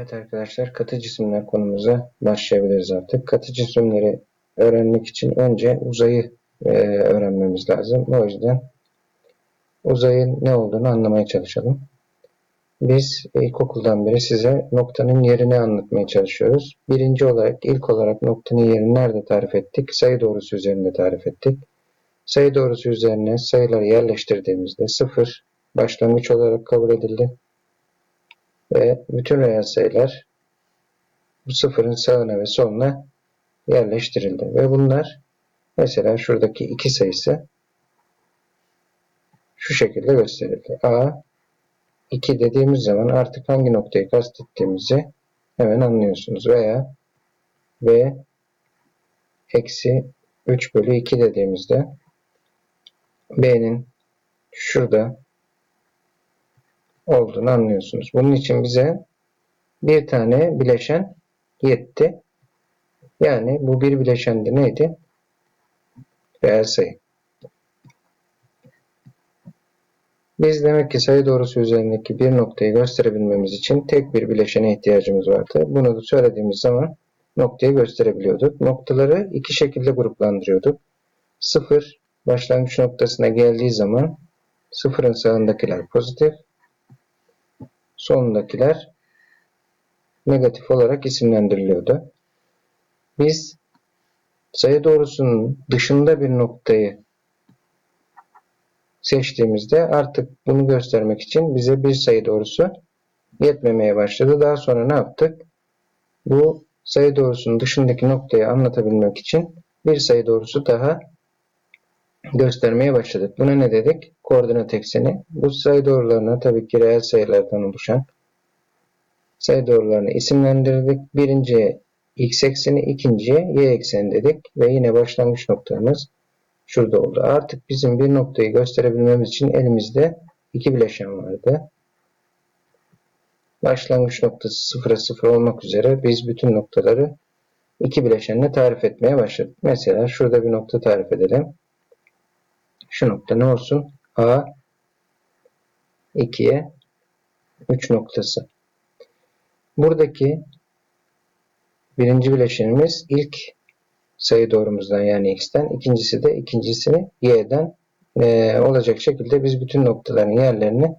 Evet arkadaşlar katı cisimler konumuza başlayabiliriz artık. Katı cisimleri öğrenmek için önce uzayı e, öğrenmemiz lazım. O yüzden uzayın ne olduğunu anlamaya çalışalım. Biz ilkokuldan beri size noktanın yerini anlatmaya çalışıyoruz. Birinci olarak ilk olarak noktanın yerini nerede tarif ettik? Sayı doğrusu üzerinde tarif ettik. Sayı doğrusu üzerine sayıları yerleştirdiğimizde 0 başlangıç olarak kabul edildi ve bütün reel sayılar bu sıfırın sağına ve soluna yerleştirildi. Ve bunlar mesela şuradaki iki sayısı şu şekilde gösterildi. A 2 dediğimiz zaman artık hangi noktayı kastettiğimizi hemen anlıyorsunuz. Veya B eksi 3 bölü 2 dediğimizde B'nin şurada olduğunu anlıyorsunuz. Bunun için bize bir tane bileşen yetti. Yani bu bir bileşen de neydi? Reel sayı. Biz demek ki sayı doğrusu üzerindeki bir noktayı gösterebilmemiz için tek bir bileşene ihtiyacımız vardı. Bunu da söylediğimiz zaman noktayı gösterebiliyorduk. Noktaları iki şekilde gruplandırıyorduk. Sıfır başlangıç noktasına geldiği zaman sıfırın sağındakiler pozitif, sonundakiler negatif olarak isimlendiriliyordu. Biz sayı doğrusunun dışında bir noktayı seçtiğimizde artık bunu göstermek için bize bir sayı doğrusu yetmemeye başladı. Daha sonra ne yaptık? Bu sayı doğrusunun dışındaki noktayı anlatabilmek için bir sayı doğrusu daha göstermeye başladık. Buna ne dedik? Koordinat ekseni. Bu sayı doğrularına tabii ki reel sayılardan oluşan sayı doğrularını isimlendirdik. Birinciye x ekseni, ikinciye y ekseni dedik. Ve yine başlangıç noktamız şurada oldu. Artık bizim bir noktayı gösterebilmemiz için elimizde iki bileşen vardı. Başlangıç noktası sıfıra sıfır olmak üzere biz bütün noktaları iki bileşenle tarif etmeye başladık. Mesela şurada bir nokta tarif edelim. Şu nokta ne olsun? A 2'ye 3 noktası. Buradaki birinci bileşenimiz ilk sayı doğrumuzdan yani x'ten, ikincisi de ikincisini y'den e, olacak şekilde biz bütün noktaların yerlerini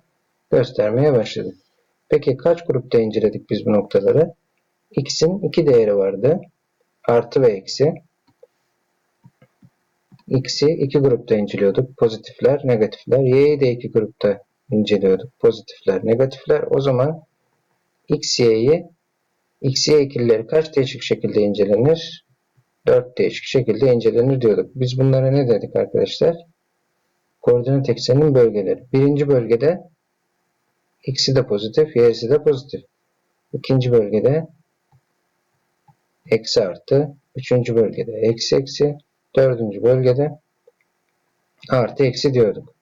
göstermeye başladık. Peki kaç grupta inceledik biz bu noktaları? x'in iki değeri vardı. Artı ve eksi. X'i iki grupta inceliyorduk. Pozitifler, negatifler. Y'yi de iki grupta inceliyorduk. Pozitifler, negatifler. O zaman X, Y'yi X, Y ikilileri kaç değişik şekilde incelenir? 4 değişik şekilde incelenir diyorduk. Biz bunlara ne dedik arkadaşlar? Koordinat ekseninin bölgeleri. Birinci bölgede X'i de pozitif, Y'si de pozitif. İkinci bölgede eksi artı. Üçüncü bölgede eksi eksi dördüncü bölgede artı eksi diyorduk.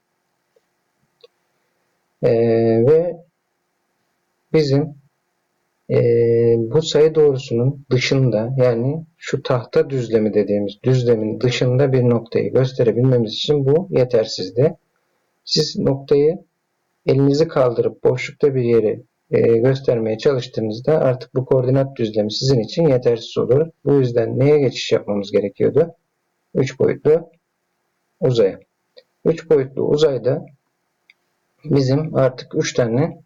Ee, ve bizim e, bu sayı doğrusunun dışında yani şu tahta düzlemi dediğimiz düzlemin dışında bir noktayı gösterebilmemiz için bu yetersizdi. Siz noktayı elinizi kaldırıp boşlukta bir yeri e, göstermeye çalıştığınızda artık bu koordinat düzlemi sizin için yetersiz olur. Bu yüzden neye geçiş yapmamız gerekiyordu? 3 boyutlu uzaya. 3 boyutlu uzayda bizim artık 3 tane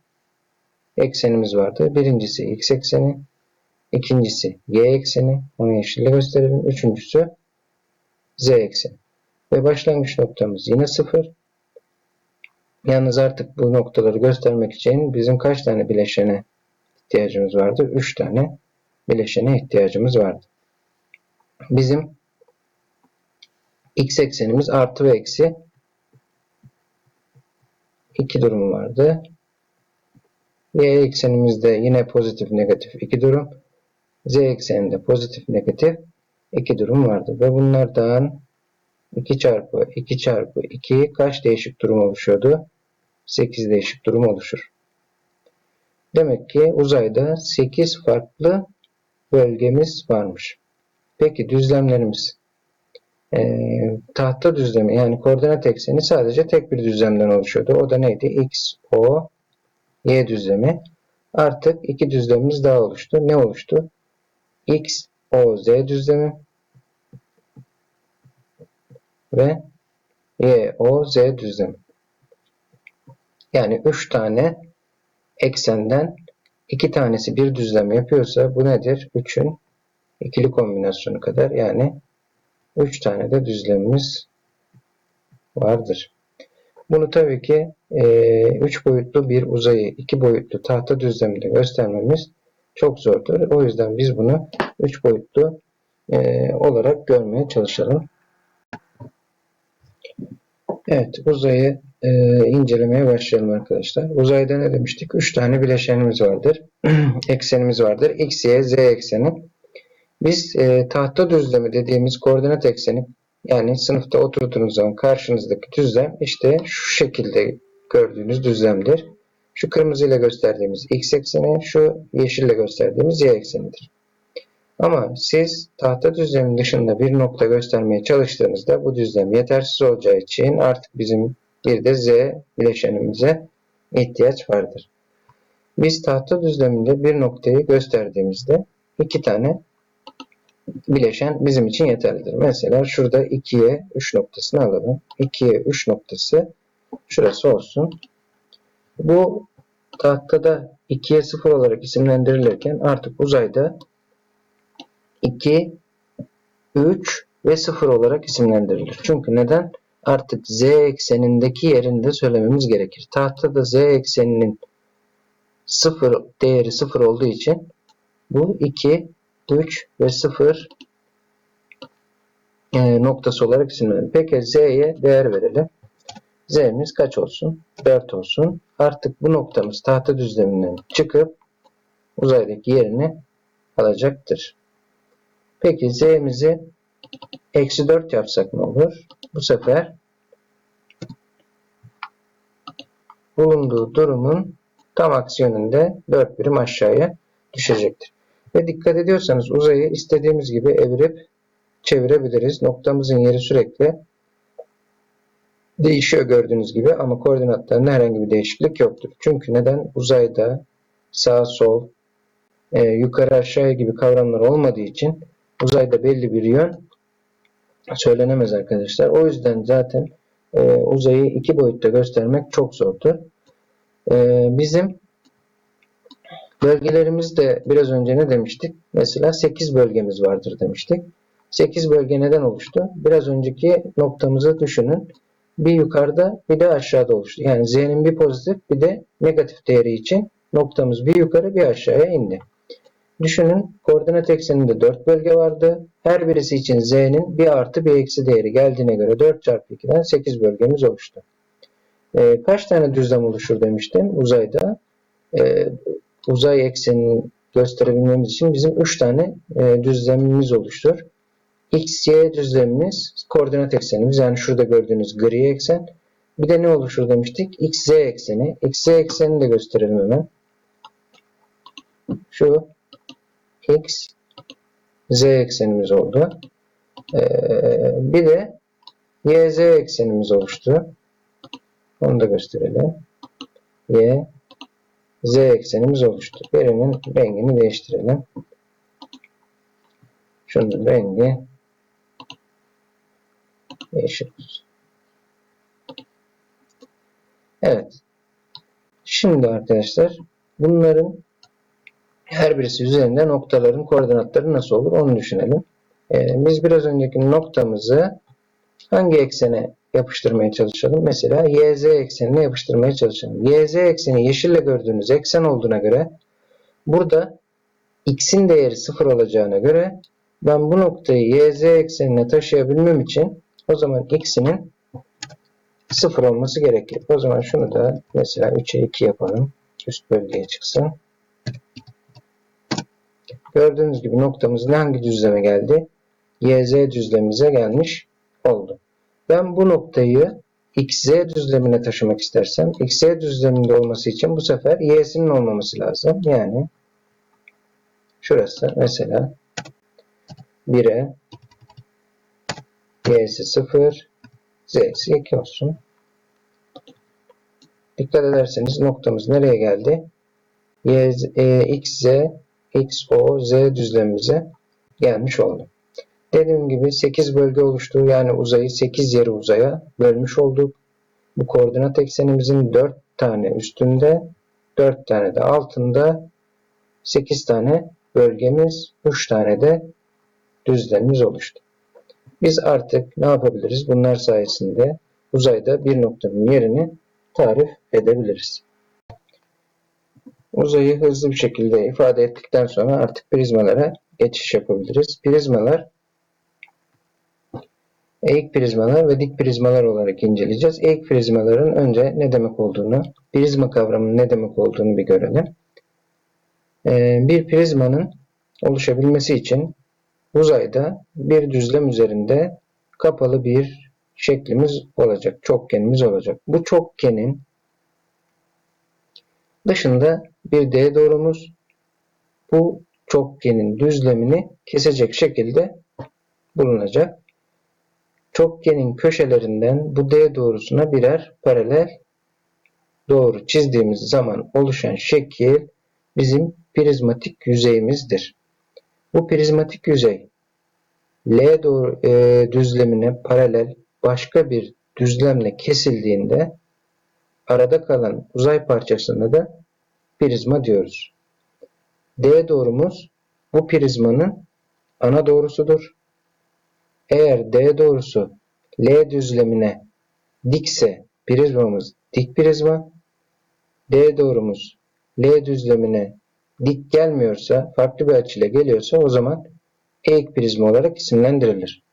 eksenimiz vardı. Birincisi x ekseni, ikincisi y ekseni, onu yeşille gösterelim. Üçüncüsü z ekseni. Ve başlangıç noktamız yine 0. Yalnız artık bu noktaları göstermek için bizim kaç tane bileşene ihtiyacımız vardı? 3 tane bileşene ihtiyacımız vardı. Bizim x eksenimiz artı ve eksi iki durum vardı. Y eksenimizde yine pozitif negatif iki durum. Z ekseninde pozitif negatif iki durum vardı. Ve bunlardan 2 çarpı 2 çarpı 2 kaç değişik durum oluşuyordu? 8 değişik durum oluşur. Demek ki uzayda 8 farklı bölgemiz varmış. Peki düzlemlerimiz e, tahta düzlemi yani koordinat ekseni sadece tek bir düzlemden oluşuyordu. O da neydi? X, O, Y düzlemi. Artık iki düzlemimiz daha oluştu. Ne oluştu? X, O, Z düzlemi ve Y, O, Z düzlemi. Yani 3 tane eksenden iki tanesi bir düzlem yapıyorsa bu nedir? 3'ün ikili kombinasyonu kadar yani 3 tane de düzlemimiz vardır. Bunu tabii ki 3 e, boyutlu bir uzayı 2 boyutlu tahta düzleminde göstermemiz çok zordur. O yüzden biz bunu 3 boyutlu e, olarak görmeye çalışalım. Evet uzayı e, incelemeye başlayalım arkadaşlar. Uzayda ne demiştik? 3 tane bileşenimiz vardır. eksenimiz vardır. X, Y, Z ekseni. Biz e, tahta düzlemi dediğimiz koordinat ekseni yani sınıfta oturduğunuz zaman karşınızdaki düzlem işte şu şekilde gördüğünüz düzlemdir. Şu kırmızıyla gösterdiğimiz x ekseni, şu yeşille gösterdiğimiz y eksenidir. Ama siz tahta düzlemin dışında bir nokta göstermeye çalıştığınızda bu düzlem yetersiz olacağı için artık bizim bir de z bileşenimize ihtiyaç vardır. Biz tahta düzleminde bir noktayı gösterdiğimizde iki tane bileşen bizim için yeterlidir. Mesela şurada 2'ye 3 noktasını alalım. 2'ye 3 noktası şurası olsun. Bu tahtada 2'ye 0 olarak isimlendirilirken artık uzayda 2, 3 ve 0 olarak isimlendirilir. Çünkü neden? Artık z eksenindeki yerini de söylememiz gerekir. Tahtada z ekseninin 0 değeri 0 olduğu için bu 2, 3 ve 0 e, noktası olarak isimlenir. Peki z'ye değer verelim. z'miz kaç olsun? 4 olsun. Artık bu noktamız tahta düzleminden çıkıp uzaydaki yerini alacaktır. Peki z'mizi eksi 4 yapsak ne olur? Bu sefer bulunduğu durumun tam aksi yönünde 4 birim aşağıya düşecektir. Ve dikkat ediyorsanız uzayı istediğimiz gibi evirip çevirebiliriz. Noktamızın yeri sürekli değişiyor gördüğünüz gibi ama koordinatlarında herhangi bir değişiklik yoktur. Çünkü neden? Uzayda sağ sol, e, yukarı aşağı gibi kavramlar olmadığı için uzayda belli bir yön söylenemez arkadaşlar. O yüzden zaten e, uzayı iki boyutta göstermek çok zordur. E, bizim Bölgelerimizde biraz önce ne demiştik? Mesela 8 bölgemiz vardır demiştik. 8 bölge neden oluştu? Biraz önceki noktamızı düşünün. Bir yukarıda bir de aşağıda oluştu. Yani z'nin bir pozitif bir de negatif değeri için noktamız bir yukarı bir aşağıya indi. Düşünün koordinat ekseninde 4 bölge vardı. Her birisi için z'nin bir artı bir eksi değeri geldiğine göre 4 çarpı 2'den 8 bölgemiz oluştu. Ee, kaç tane düzlem oluşur demiştim uzayda? Ee, uzay eksenini gösterebilmemiz için bizim 3 tane e, düzlemimiz oluştur. X, Y düzlemimiz koordinat eksenimiz. Yani şurada gördüğünüz gri eksen. Bir de ne oluşur demiştik? X, Z ekseni. X, Z eksenini de gösterelim hemen. Şu X, Z eksenimiz oldu. Ee, bir de Y, Z eksenimiz oluştu. Onu da gösterelim. Y, Z eksenimiz oluştu. Birinin rengini değiştirelim. Şunun rengi yeşil Evet. Şimdi arkadaşlar bunların her birisi üzerinde noktaların koordinatları nasıl olur onu düşünelim. Ee, biz biraz önceki noktamızı hangi eksene yapıştırmaya çalışalım. Mesela YZ eksenine yapıştırmaya çalışalım. YZ ekseni yeşille gördüğünüz eksen olduğuna göre burada x'in değeri 0 olacağına göre ben bu noktayı YZ eksenine taşıyabilmem için o zaman x'inin 0 olması gerekir. O zaman şunu da mesela 3'e 2 yapalım. Üst bölgeye çıksın. Gördüğünüz gibi noktamız hangi düzleme geldi? YZ düzlemimize gelmiş oldu. Ben bu noktayı xz düzlemine taşımak istersem xz düzleminde olması için bu sefer y'sinin olmaması lazım. Yani şurası mesela 1'e y'si 0 z'si 2 olsun. Dikkat ederseniz noktamız nereye geldi? y, e, x, z, z düzlemimize gelmiş oldu. Dediğim gibi 8 bölge oluştu. Yani uzayı 8 yarı uzaya bölmüş olduk. Bu koordinat eksenimizin 4 tane üstünde, 4 tane de altında 8 tane bölgemiz, 3 tane de düzlemimiz oluştu. Biz artık ne yapabiliriz? Bunlar sayesinde uzayda bir noktanın yerini tarif edebiliriz. Uzayı hızlı bir şekilde ifade ettikten sonra artık prizmalara geçiş yapabiliriz. Prizmalar eğik prizmalar ve dik prizmalar olarak inceleyeceğiz. Eğik prizmaların önce ne demek olduğunu, prizma kavramının ne demek olduğunu bir görelim. Ee, bir prizmanın oluşabilmesi için uzayda bir düzlem üzerinde kapalı bir şeklimiz olacak, çokgenimiz olacak. Bu çokgenin dışında bir D doğrumuz bu çokgenin düzlemini kesecek şekilde bulunacak. Çokgenin köşelerinden bu D doğrusuna birer paralel doğru çizdiğimiz zaman oluşan şekil bizim prizmatik yüzeyimizdir. Bu prizmatik yüzey L doğru, e, düzlemine paralel başka bir düzlemle kesildiğinde arada kalan uzay parçasına da prizma diyoruz. D doğrumuz bu prizmanın ana doğrusudur. Eğer D doğrusu L düzlemine dikse prizmamız dik prizma. D doğrumuz L düzlemine dik gelmiyorsa, farklı bir açıyla geliyorsa o zaman eğik prizma olarak isimlendirilir.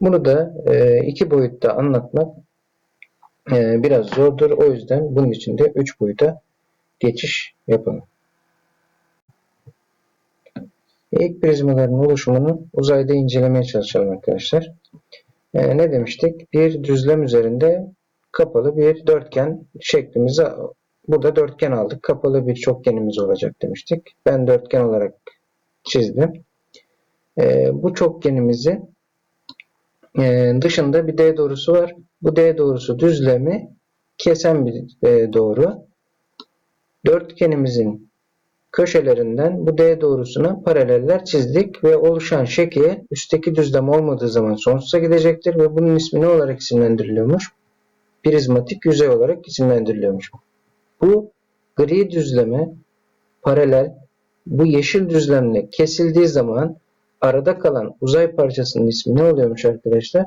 Bunu da e, iki boyutta anlatmak e, biraz zordur. O yüzden bunun için de üç boyuta geçiş yapalım. Eğik prizmaların oluşumunu uzayda incelemeye çalışalım arkadaşlar. E, ne demiştik? Bir düzlem üzerinde kapalı bir dörtgen şeklimizi burada dörtgen aldık. Kapalı bir çokgenimiz olacak demiştik. Ben dörtgen olarak çizdim. E, bu çokgenimizi e, dışında bir D doğrusu var. Bu D doğrusu düzlemi kesen bir e, doğru. Dörtgenimizin köşelerinden bu D doğrusuna paraleller çizdik ve oluşan şekil üstteki düzlem olmadığı zaman sonsuza gidecektir ve bunun ismi ne olarak isimlendiriliyormuş? Prizmatik yüzey olarak isimlendiriliyormuş. Bu gri düzleme paralel bu yeşil düzlemle kesildiği zaman arada kalan uzay parçasının ismi ne oluyormuş arkadaşlar?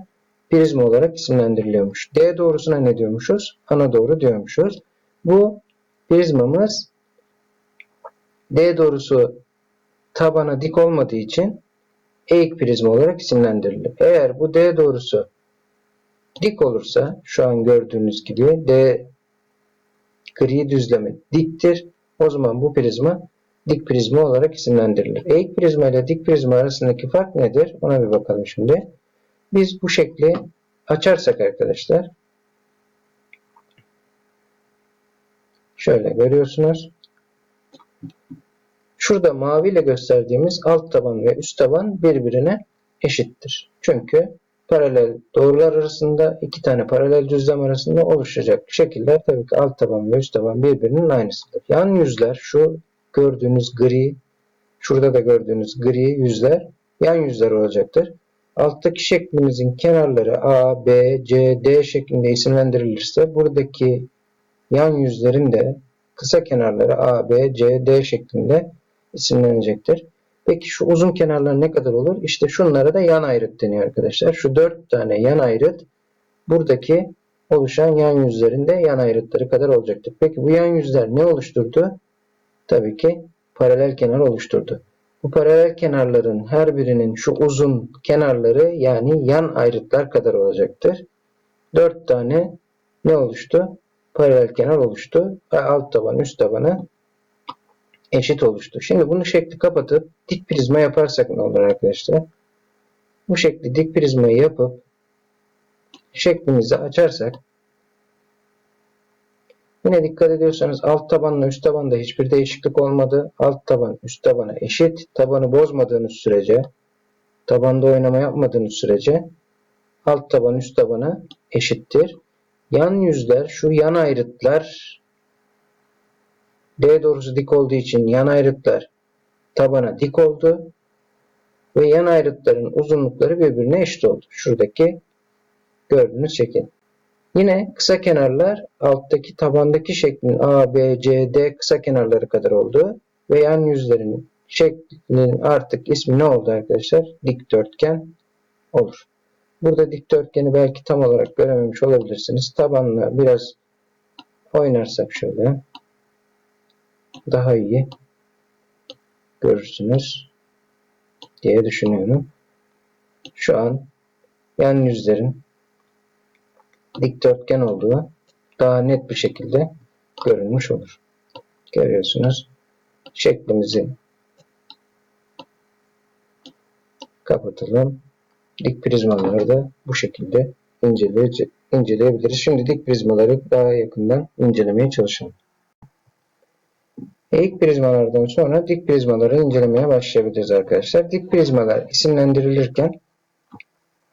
Prizma olarak isimlendiriliyormuş. D doğrusuna ne diyormuşuz? Ana doğru diyormuşuz. Bu prizmamız D doğrusu tabana dik olmadığı için eğik prizma olarak isimlendirilir. Eğer bu D doğrusu dik olursa şu an gördüğünüz gibi D gri düzlemi diktir. O zaman bu prizma dik prizma olarak isimlendirilir. Eğik prizma ile dik prizma arasındaki fark nedir? Ona bir bakalım şimdi. Biz bu şekli açarsak arkadaşlar şöyle görüyorsunuz. Şurada mavi ile gösterdiğimiz alt taban ve üst taban birbirine eşittir. Çünkü paralel doğrular arasında iki tane paralel düzlem arasında oluşacak şekiller tabii ki alt taban ve üst taban birbirinin aynısıdır. Yan yüzler şu gördüğünüz gri, şurada da gördüğünüz gri yüzler yan yüzler olacaktır. Alttaki şeklimizin kenarları A, B, C, D şeklinde isimlendirilirse buradaki yan yüzlerin de kısa kenarları A, B, C, D şeklinde isimlenecektir. Peki şu uzun kenarlar ne kadar olur? İşte şunlara da yan ayrıt deniyor arkadaşlar. Şu dört tane yan ayrıt buradaki oluşan yan yüzlerinde yan ayrıtları kadar olacaktır. Peki bu yan yüzler ne oluşturdu? Tabii ki paralel kenar oluşturdu. Bu paralel kenarların her birinin şu uzun kenarları yani yan ayrıtlar kadar olacaktır. Dört tane ne oluştu? Paralel kenar oluştu. Ve alt taban üst tabanı eşit oluştu. Şimdi bunu şekli kapatıp dik prizma yaparsak ne olur arkadaşlar? Bu şekli dik prizmayı yapıp şeklimizi açarsak yine dikkat ediyorsanız alt tabanla üst tabanda hiçbir değişiklik olmadı. Alt taban üst tabana eşit. Tabanı bozmadığınız sürece tabanda oynama yapmadığınız sürece alt taban üst tabana eşittir. Yan yüzler şu yan ayrıtlar D doğrusu dik olduğu için yan ayrıtlar tabana dik oldu ve yan ayrıtların uzunlukları birbirine eşit oldu. Şuradaki gördüğünüz şekil. Yine kısa kenarlar alttaki tabandaki şeklin A, B, C, D kısa kenarları kadar oldu ve yan yüzlerin şeklinin artık ismi ne oldu arkadaşlar? Dikdörtgen olur. Burada dikdörtgeni belki tam olarak görememiş olabilirsiniz. Tabanla biraz oynarsak şöyle daha iyi görürsünüz diye düşünüyorum. Şu an yan yüzlerin dikdörtgen olduğu daha net bir şekilde görünmüş olur. Görüyorsunuz. Şeklimizi kapatalım. Dik prizmaları da bu şekilde inceleyebiliriz. Şimdi dik prizmaları daha yakından incelemeye çalışalım. Eğik prizmalardan sonra dik prizmaları incelemeye başlayabiliriz arkadaşlar. Dik prizmalar isimlendirilirken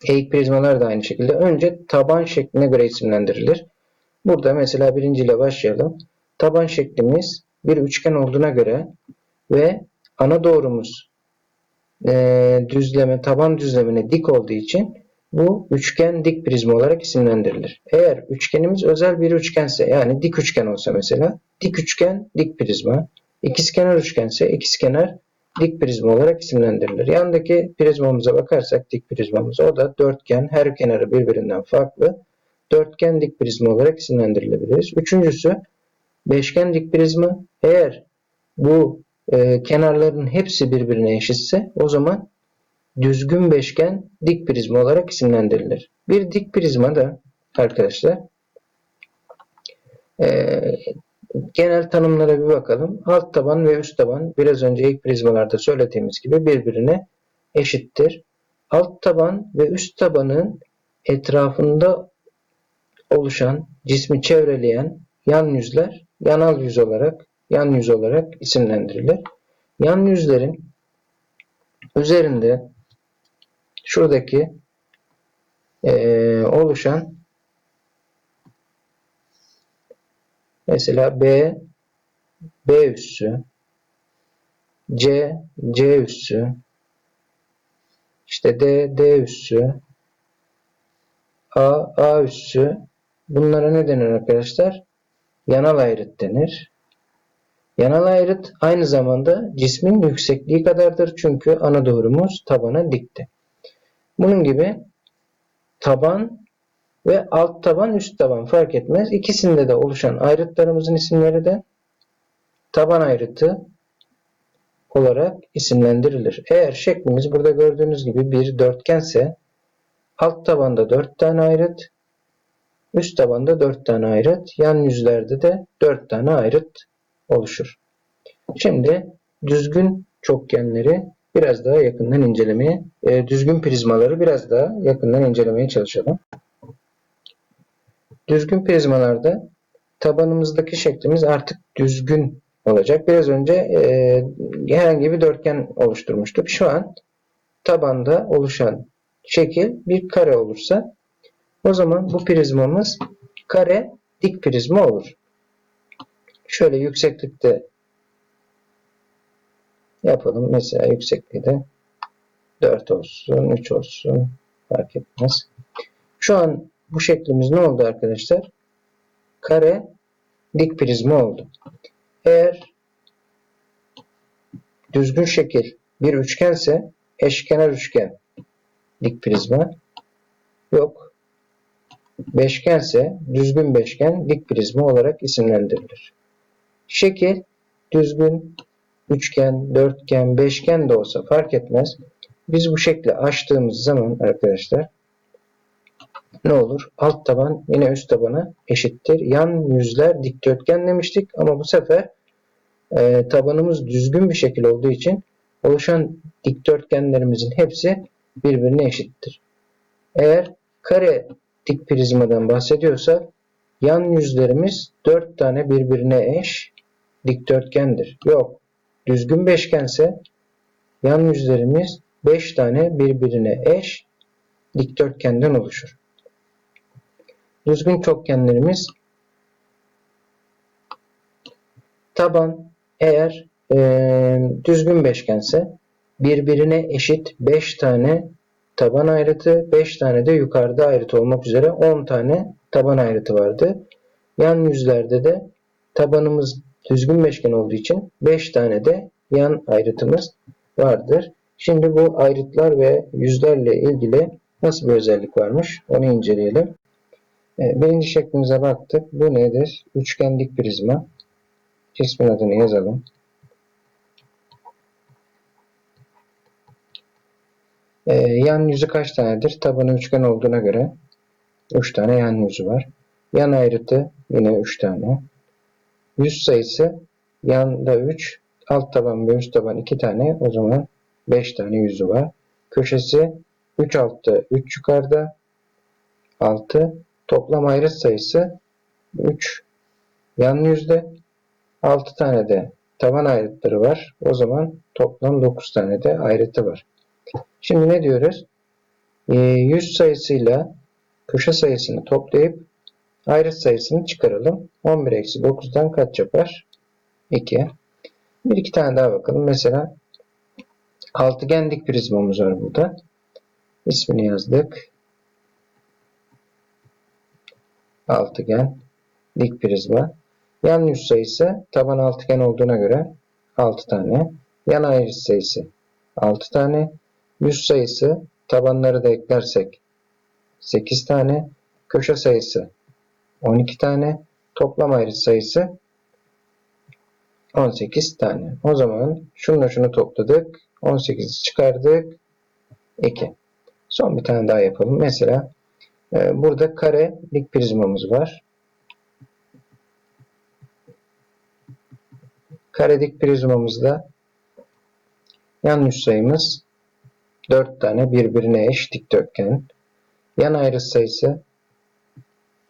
eğik prizmalar da aynı şekilde önce taban şekline göre isimlendirilir. Burada mesela birinciyle başlayalım. Taban şeklimiz bir üçgen olduğuna göre ve ana doğrumuz e, düzleme, taban düzlemine dik olduğu için bu üçgen dik prizma olarak isimlendirilir. Eğer üçgenimiz özel bir üçgense yani dik üçgen olsa mesela dik üçgen dik prizma, ikizkenar üçgense ikizkenar dik prizma olarak isimlendirilir. Yandaki prizmamıza bakarsak dik prizmamız o da dörtgen her kenarı birbirinden farklı dörtgen dik prizma olarak isimlendirilebiliriz. Üçüncüsü beşgen dik prizma. Eğer bu e, kenarların hepsi birbirine eşitse o zaman düzgün beşgen dik prizma olarak isimlendirilir. Bir dik prizma da arkadaşlar e, genel tanımlara bir bakalım. Alt taban ve üst taban biraz önce ilk prizmalarda söylediğimiz gibi birbirine eşittir. Alt taban ve üst tabanın etrafında oluşan cismi çevreleyen yan yüzler yanal yüz olarak yan yüz olarak isimlendirilir. Yan yüzlerin üzerinde şuradaki e, oluşan mesela B B üssü C C üssü işte D D üssü A A üssü bunlara ne denir arkadaşlar? Yanal ayrıt denir. Yanal ayrıt aynı zamanda cismin yüksekliği kadardır çünkü ana doğrumuz tabana dikti. Bunun gibi taban ve alt taban üst taban fark etmez. İkisinde de oluşan ayrıtlarımızın isimleri de taban ayrıtı olarak isimlendirilir. Eğer şeklimiz burada gördüğünüz gibi bir dörtgense alt tabanda 4 tane ayrıt, üst tabanda 4 tane ayrıt, yan yüzlerde de 4 tane ayrıt oluşur. Şimdi düzgün çokgenleri biraz daha yakından incelemeye, e, düzgün prizmaları biraz daha yakından incelemeye çalışalım. Düzgün prizmalarda tabanımızdaki şeklimiz artık düzgün olacak. Biraz önce e, herhangi bir dörtgen oluşturmuştuk. Şu an tabanda oluşan şekil bir kare olursa o zaman bu prizmamız kare dik prizma olur. Şöyle yükseklikte yapalım. Mesela yüksekliği de 4 olsun, 3 olsun fark etmez. Şu an bu şeklimiz ne oldu arkadaşlar? Kare dik prizma oldu. Eğer düzgün şekil bir üçgense eşkenar üçgen dik prizma yok. Beşgense düzgün beşgen dik prizma olarak isimlendirilir. Şekil düzgün üçgen, dörtgen, beşgen de olsa fark etmez. Biz bu şekli açtığımız zaman arkadaşlar ne olur? Alt taban yine üst tabana eşittir. Yan yüzler dikdörtgen demiştik ama bu sefer e, tabanımız düzgün bir şekil olduğu için oluşan dikdörtgenlerimizin hepsi birbirine eşittir. Eğer kare dik prizmadan bahsediyorsak yan yüzlerimiz 4 tane birbirine eş dikdörtgendir. Yok. Düzgün beşgense yan yüzlerimiz 5 tane birbirine eş dikdörtgenden oluşur. Düzgün çokgenlerimiz taban eğer eee, düzgün beşgense birbirine eşit 5 tane taban ayrıtı, 5 tane de yukarıda ayrıtı olmak üzere 10 tane taban ayrıtı vardı. Yan yüzlerde de tabanımız düzgün beşgen olduğu için 5 tane de yan ayrıtımız vardır. Şimdi bu ayrıtlar ve yüzlerle ilgili nasıl bir özellik varmış onu inceleyelim. E, Birinci şeklimize baktık. Bu nedir? Üçgenlik prizma. Cismin adını yazalım. E, yan yüzü kaç tanedir? Tabanı üçgen olduğuna göre 3 tane yan yüzü var. Yan ayrıtı yine 3 tane. Yüz sayısı yanda 3, alt taban ve üst taban 2 tane. O zaman 5 tane yüzü var. Köşesi 3 altta 3 yukarıda 6. Toplam ayrıt sayısı 3 yan yüzde 6 tane de taban ayrıtları var. O zaman toplam 9 tane de ayrıtı var. Şimdi ne diyoruz? Ee, yüz sayısıyla köşe sayısını toplayıp ayrıt sayısını çıkaralım. 11 eksi 9'dan kaç yapar? 2. Bir iki tane daha bakalım. Mesela altıgen dik prizmamız var burada. İsmini yazdık. Altıgen dik prizma. Yan yüz sayısı taban altıgen olduğuna göre 6 tane. Yan ayrıt sayısı 6 tane. Yüz sayısı tabanları da eklersek 8 tane. Köşe sayısı 12 tane. Toplam ayrıt sayısı 18 tane. O zaman şununla şunu topladık. 18'i çıkardık. 2. Son bir tane daha yapalım. Mesela e, burada kare dik prizmamız var. Kare dik prizmamızda yan yüz sayımız 4 tane birbirine eş dikdörtgen. Yan ayrıt sayısı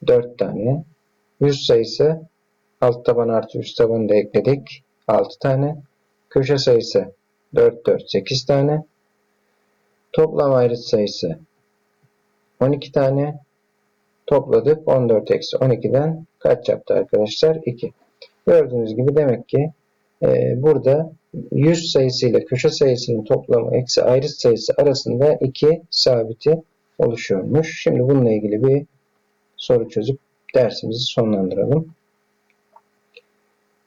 4 tane. Yüz sayısı alt taban artı üst tabanı da ekledik. 6 tane. Köşe sayısı 4, 4, 8 tane. Toplam ayrıt sayısı 12 tane. Topladık. 14 eksi 12'den kaç yaptı arkadaşlar? 2. Gördüğünüz gibi demek ki e, burada yüz sayısı ile köşe sayısının toplamı eksi ayrıt sayısı arasında 2 sabiti oluşuyormuş. Şimdi bununla ilgili bir soru çözüp dersimizi sonlandıralım.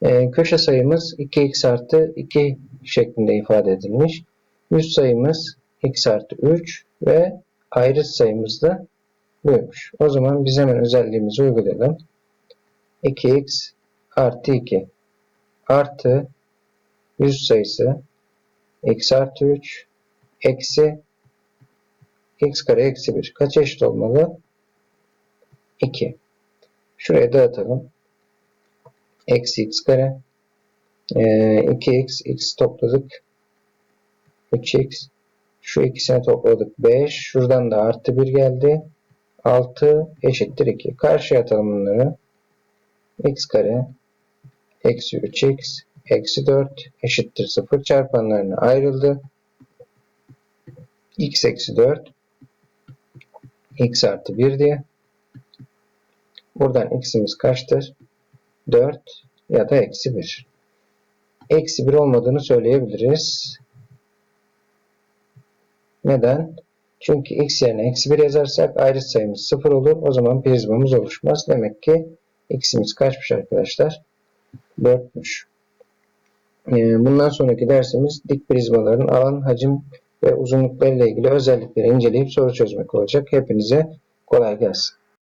Ee, köşe sayımız 2x artı 2 şeklinde ifade edilmiş. Yüz sayımız x artı 3 ve ayrıt sayımız da buymuş. O zaman biz hemen özelliğimizi uygulayalım. 2x artı 2 artı yüz sayısı x artı 3 eksi x kare eksi 1 kaç eşit olmalı? 2. Şuraya dağıtalım. Eksi x kare. Ee, 2x. x topladık. 3x. Şu ikisini topladık. 5. Şuradan da artı 1 geldi. 6 eşittir 2. Karşıya atalım bunları. x kare. Eksi 3x. Eksi 4 eşittir 0. Çarpanlarına ayrıldı. x eksi 4. x artı 1 diye. Buradan x'imiz kaçtır? 4 ya da eksi 1. Eksi 1 olmadığını söyleyebiliriz. Neden? Çünkü x yerine eksi 1 yazarsak ayrıt sayımız 0 olur. O zaman prizmamız oluşmaz. Demek ki x'imiz kaçmış arkadaşlar? 4'müş. Ee, bundan sonraki dersimiz dik prizmaların alan, hacim ve uzunluklarıyla ilgili özellikleri inceleyip soru çözmek olacak. Hepinize kolay gelsin.